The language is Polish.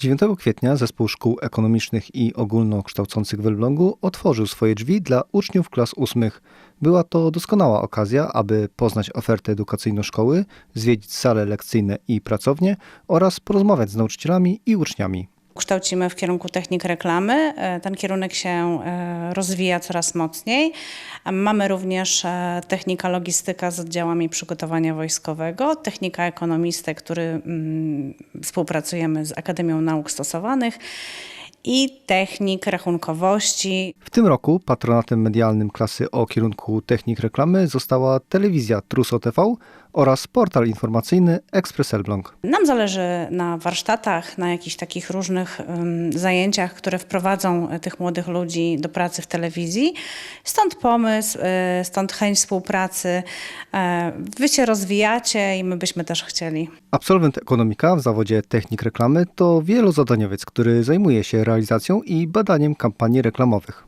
9 kwietnia Zespół Szkół Ekonomicznych i Ogólnokształcących w Elblągu otworzył swoje drzwi dla uczniów klas ósmych. Była to doskonała okazja, aby poznać ofertę edukacyjną szkoły, zwiedzić sale lekcyjne i pracownie oraz porozmawiać z nauczycielami i uczniami. Kształcimy w kierunku technik reklamy. E, Ten kierunek się e, rozwija coraz mocniej. Mamy również e, technika logistyka z oddziałami przygotowania wojskowego, technika ekonomisty, który mm, współpracujemy z Akademią Nauk Stosowanych i technik rachunkowości. W tym roku patronatem medialnym klasy o kierunku technik reklamy została telewizja Truso TV oraz portal informacyjny Ekspres Elbląg. Nam zależy na warsztatach, na jakichś takich różnych ym, zajęciach, które wprowadzą e, tych młodych ludzi do pracy w telewizji. Stąd pomysł, y, stąd chęć współpracy. E, Wy się rozwijacie i my byśmy też chcieli. Absolwent ekonomika w zawodzie technik reklamy to wielozadaniowiec, który zajmuje się realizacją i badaniem kampanii reklamowych.